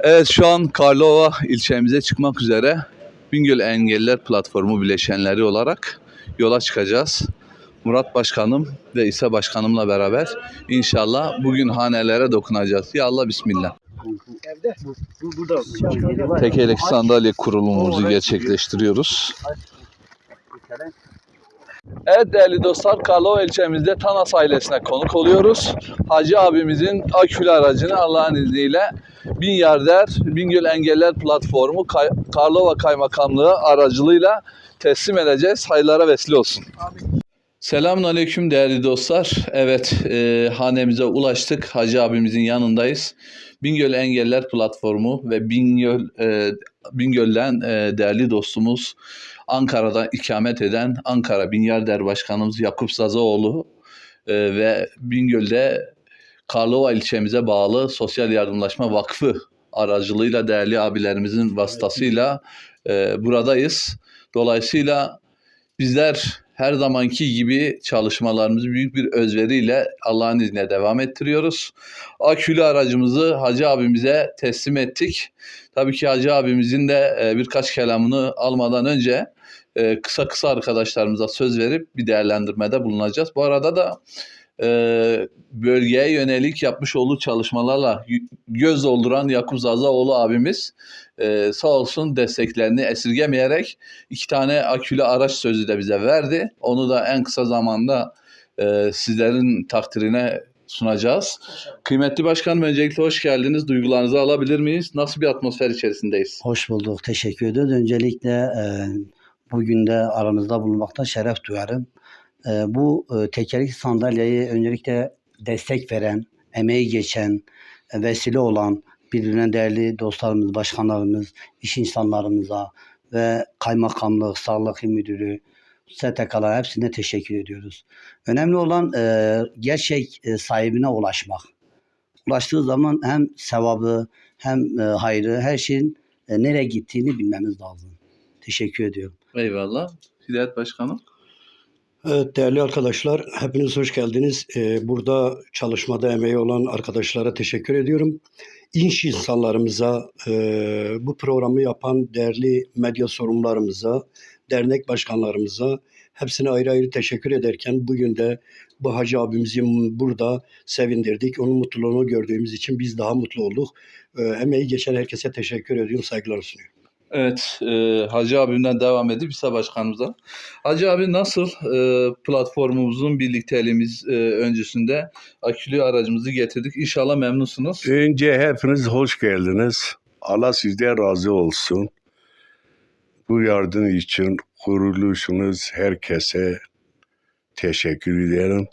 Evet şu an Karlova ilçemize çıkmak üzere Bingöl Engelliler Platformu bileşenleri olarak yola çıkacağız. Murat Başkanım ve İsa Başkanımla beraber inşallah bugün hanelere dokunacağız. Ya Allah Bismillah. Evde. Bu, bu burada. Tekerlekli sandalye kurulumumuzu gerçekleştiriyoruz. Evet değerli dostlar Karlova ilçemizde Tanas ailesine konuk oluyoruz. Hacı abimizin akülü aracını Allah'ın izniyle Bin Yarder Bingöl Engeller Platformu Kay- Karlova Kaymakamlığı aracılığıyla teslim edeceğiz. Hayırlara vesile olsun. Selamun Aleyküm değerli dostlar. Evet e, hanemize ulaştık. Hacı abimizin yanındayız. Bingöl Engeller Platformu ve Bingöl e, Bingöl'den e, değerli dostumuz Ankara'da ikamet eden Ankara Binyarder Başkanımız Yakup Zazaoğlu e, ve Bingöl'de Karlova ilçemize bağlı Sosyal Yardımlaşma Vakfı aracılığıyla değerli abilerimizin vasıtasıyla e, buradayız. Dolayısıyla bizler her zamanki gibi çalışmalarımızı büyük bir özveriyle Allah'ın izniyle devam ettiriyoruz. Akülü aracımızı Hacı abimize teslim ettik. Tabii ki Hacı abimizin de e, birkaç kelamını almadan önce e, kısa kısa arkadaşlarımıza söz verip bir değerlendirmede bulunacağız. Bu arada da e, bölgeye yönelik yapmış olduğu çalışmalarla göz dolduran Yakup Zazaoğlu abimiz e, sağ olsun desteklerini esirgemeyerek iki tane akülü araç sözü de bize verdi. Onu da en kısa zamanda e, sizlerin takdirine sunacağız. Kıymetli başkanım öncelikle hoş geldiniz. Duygularınızı alabilir miyiz? Nasıl bir atmosfer içerisindeyiz? Hoş bulduk. Teşekkür ediyoruz. Öncelikle e, bugün de aranızda bulunmaktan şeref duyarım. E, bu e, tekerlekli sandalyeyi öncelikle destek veren, emeği geçen, e, vesile olan birbirinden değerli dostlarımız, başkanlarımız, iş insanlarımıza ve kaymakamlık, sağlık müdürü, STK'lar hepsine teşekkür ediyoruz. Önemli olan e, gerçek e, sahibine ulaşmak. Ulaştığı zaman hem sevabı hem e, hayrı her şeyin e, nereye gittiğini bilmemiz lazım. Teşekkür ediyorum. Eyvallah. Hidayet Başkanım. Evet değerli arkadaşlar, hepiniz hoş geldiniz. Ee, burada çalışmada emeği olan arkadaşlara teşekkür ediyorum. İş insanlarımıza, e, bu programı yapan değerli medya sorumlularımıza, dernek başkanlarımıza hepsine ayrı ayrı teşekkür ederken bugün de bu hacı abimizi burada sevindirdik. Onun mutluluğunu gördüğümüz için biz daha mutlu olduk. Ee, emeği geçen herkese teşekkür ediyorum, saygılar sunuyorum. Evet, e, Hacı abimden devam edip İsa Başkanımıza. Hacı abi nasıl e, platformumuzun birlikteliğimiz e, öncesinde akülü aracımızı getirdik. İnşallah memnunsunuz. Önce hepiniz hoş geldiniz. Allah sizden razı olsun. Bu yardım için kuruluşunuz herkese teşekkür ederim.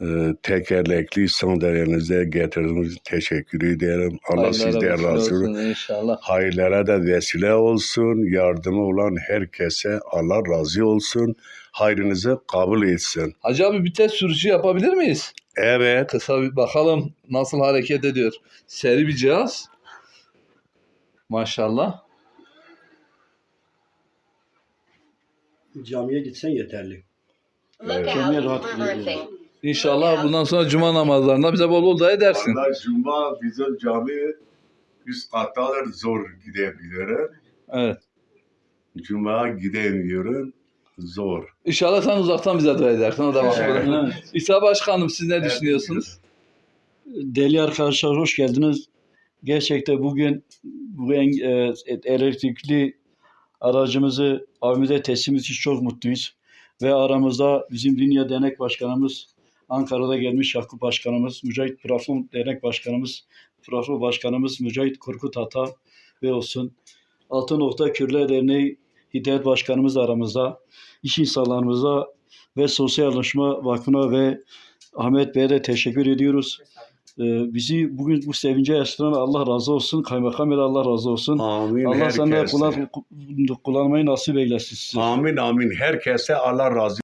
Ee, tekerlekli sandalyenize getirdiğiniz teşekkür ederim. Allah Hayırlara sizden razı olsun. İnşallah. Hayırlara da vesile olsun. Yardımı olan herkese Allah razı olsun. Hayrınızı kabul etsin. Hacı abi bir test sürüşü yapabilir miyiz? Evet. Kısa bir bakalım nasıl hareket ediyor. Seri bir cihaz. Maşallah. Camiye gitsen yeterli. Look Kendine out rahat for gidiyor. İnşallah bundan sonra cuma namazlarında bize bol bol da edersin. Allah Cuma bizim cami üst kattadır zor gidebilirim. Evet. Cuma gidemiyorum. Zor. İnşallah sen uzaktan bize dua edersin. O da. Evet. İsa Başkanım siz ne düşünüyorsunuz? Değerli arkadaşlar hoş geldiniz. Gerçekten bugün bu en- e, elektrikli aracımızı abimize teslim için çok mutluyuz. Ve aramızda bizim Dünya Dernek Başkanımız, Ankara'da gelmiş Yakup Başkanımız, Mücahit Prafon Dernek Başkanımız, Prafon Başkanımız Mücahit Korkut Ata ve olsun. Altı Nokta Kürler Derneği Hidayet Başkanımız aramızda. iş insanlarımıza ve Sosyal Vakfı'na ve Ahmet Bey'e de teşekkür ediyoruz. Ee, bizi bugün bu sevince yaşatıran Allah razı olsun. Kaymakam Bey'e Allah razı olsun. Amin Allah sana herkese. kullan, kullanmayı nasip eylesin size. Amin amin. Herkese Allah razı